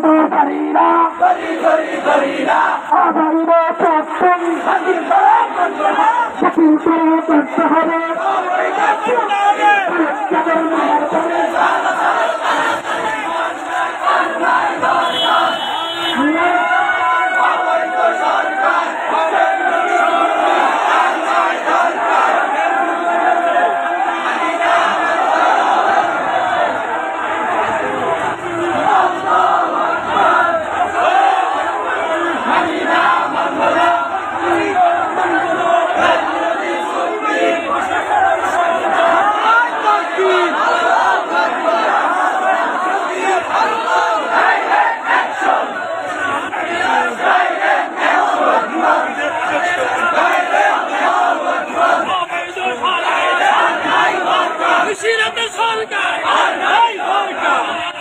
শুধু করিনা আমারিব চক্ষণ শিখিল হবে সরকার আর নাই সরকার।